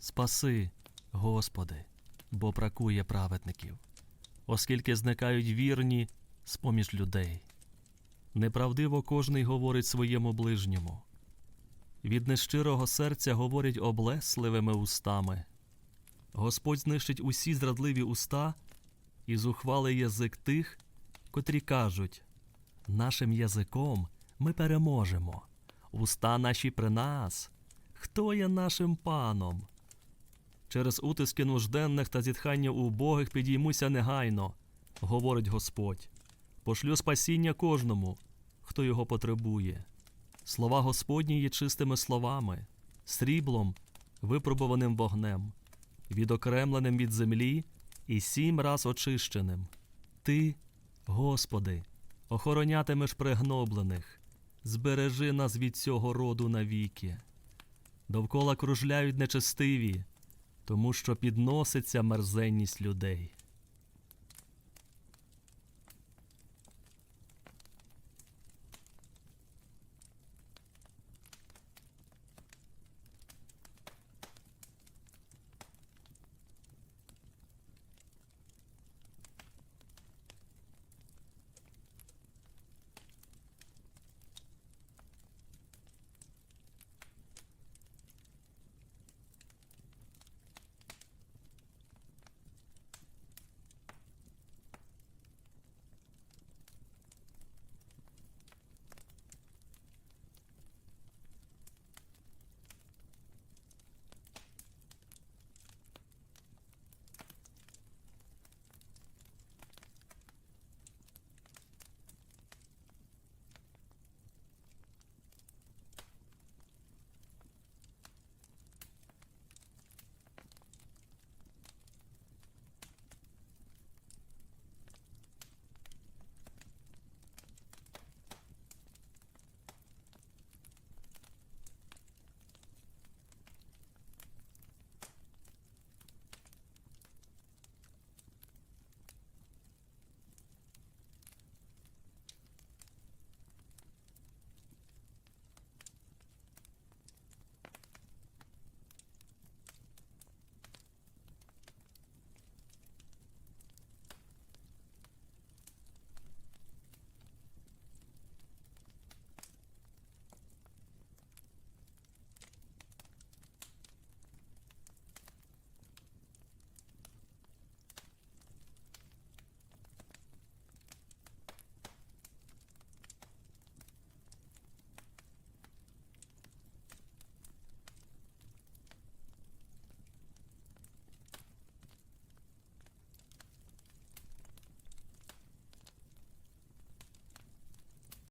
Спаси, Господи, бо бракує праведників, оскільки зникають вірні з поміж людей. Неправдиво кожний говорить своєму ближньому. Від нещирого серця говорять облесливими устами. Господь знищить усі зрадливі уста і зухвалий язик тих, котрі кажуть: нашим язиком ми переможемо, уста наші при нас. Хто є нашим паном? Через утиски нужденних та зітхання убогих підіймуся негайно, говорить Господь. Пошлю спасіння кожному, хто його потребує. Слова Господні є чистими словами, сріблом, випробуваним вогнем, відокремленим від землі і сім раз очищеним. Ти, Господи, охоронятимеш пригноблених, збережи нас від цього роду навіки. Довкола кружляють нечестиві, тому що підноситься мерзенність людей.